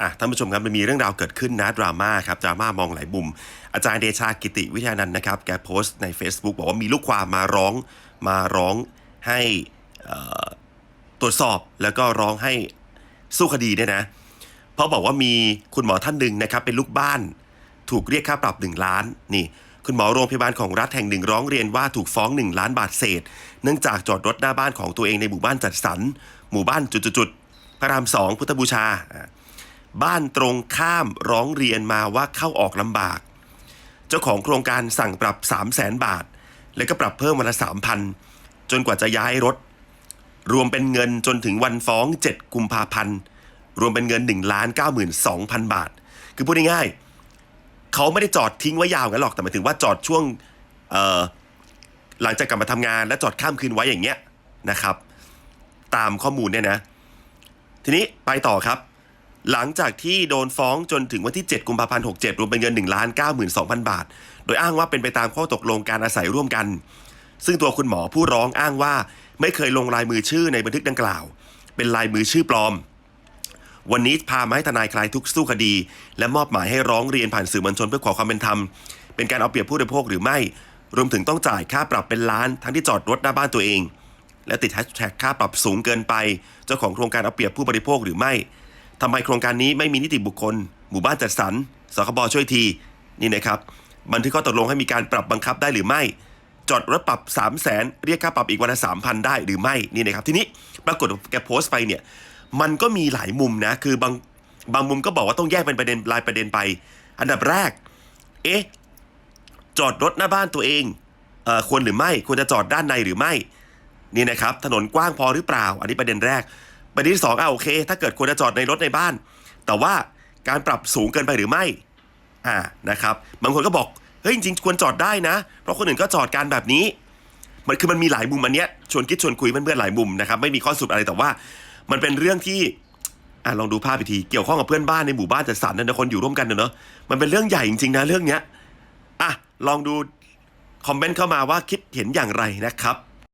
อะท่านผู้ชมครับมันมีเรื่องราวเกิดขึ้นนะดราม่าครับดราม่ามองหลายมุม อาจารย์เดชากิติวิทยานันท์นะครับ แกโพสต์ใน Facebook บอกว่ามีลูกความมาร้องมาร้องให้ตรวจสอบแล้วก็ร้องให้สู้คดีเนี่ยนะ เพราะบอกว่ามีคุณหมอท่านหนึ่งนะครับ เป็นลูกบ้าน ถูกเรียกค่าปรับ 1 ล้านนี่คุณหมอโรงพยาบาลของรัฐแห่งหนึ่งร้องเรียนว่าถูกฟ้อง 1 ล้านบาทเศษ เนื่องจากจอดรถหน้าบ้านของตัวเองในหมู่บ้านจัดสรรหมู่บ้านจุดๆพระรามสองพุทธบูชา บ้านตรงข้ามร้องเรียนมาว่าเข้าออกลำบาก เจ้าของโครงการสั่งปรับ 3 0 0แสนบาท แล้วก็ปรับเพิ่มวันละ3,000 จนกว่าจะย้ายรถ รวมเป็นเงินจนถึงวันฟ้อง 7 กุมภาพันธ์ รวมเป็นเงิน1ล้าน92,000 บาท คือพูดง่ายๆเขาไม่ได้จอดทิ้งไว้ยาวกันหรอกแต่หมายถึงว่าจอดช่วงหลังจากกลับมาทำงานและจอดข้ามคืนไว้อย่างเงี้ยนะครับ ตามข้อมูลเนี่ยนะ ทีนี้ไปต่อครับ หลังจากที่โดนฟ้องจนถึงวันที่ 7 กุมภาพันธ์ 67 รวมเป็นเงิน1ล้าน92,000 บาท โดยอ้างว่าเป็นไปตามข้อตกลงการอาศัยร่วมกัน ซึ่งตัวคุณหมอผู้ร้องอ้างว่าไม่เคยลงลายมือชื่อในบันทึกดังกล่าว เป็นลายมือชื่อปลอม วันนี้พามาให้ทนายคลายทุกสู้คดี และมอบหมายให้ร้องเรียนผ่านสื่อมวลชนเพื่อขอความเป็นธรรม เป็นการเอาเปรียบผู้บริโภคหรือไม่ รวมถึงต้องจ่ายค่าปรับเป็นล้านทั้งที่จอดรถหน้าบ้านตัวเอง และติดแฮชแท็กค่าปรับสูงเกินไป เจ้าของโครงการเอาเปรียบผู้บริโภคหรือไม่ ทำไมโครงการนี้ไม่มีนิติบุคคล หมู่บ้านจัดสรรสคบช่วยที นี่นะครับ บันทึกข้อตกลงให้มีการปรับบังคับได้หรือไม่ จอดรถปรับ 3 0 0แสนเรียกค่าปรับอีกวันละ3,000ได้หรือไม่นี่นะครับ ทีนี้ปรากฏแกโพสต์ไปเนี่ย มันก็มีหลายมุมนะ คือบางบางมุมก็บอกว่าต้องแยกเป็นประเด็นรายประเด็นไป อันดับแรก เอ๊ะ จอดรถหน้าบ้านตัวเองเอ่อควรหรือไม่ ควรจะจอดด้านในหรือไม่ นี่นะครับ ถนนกว้างพอหรือเปล่า อันนี้ประเด็นแรก ประเด็นที่สองอะโอเค ถ้าเกิดควรจะจอดในรถในบ้าน แต่ว่าการปรับสูงเกินไปหรือไม่อ่านะครับบางคนก็บอกเฮ้ยจริงๆควรจอดได้นะ เพราะคนอื่นก็จอดการแบบนี้ มันคือมันมีหลายมุมอันเนี้ยชวนคิดชวนคุยเพื่อนๆหลายมุมนะครับไม่มีข้อสรุปอะไรแต่ว่า มันเป็นเรื่องที่อะลองดูภาพอีกทีเกี่ยวข้องกับเพื่อนบ้านในหมู่บ้านจัดสรรนะคนอยู่ร่วมกันเนอะมันเป็นเรื่องใหญ่จริงๆนะเรื่องเนี้ยอะลองดูคอมเมนต์เข้ามาว่าคิดเห็นอย่างไรนะครับ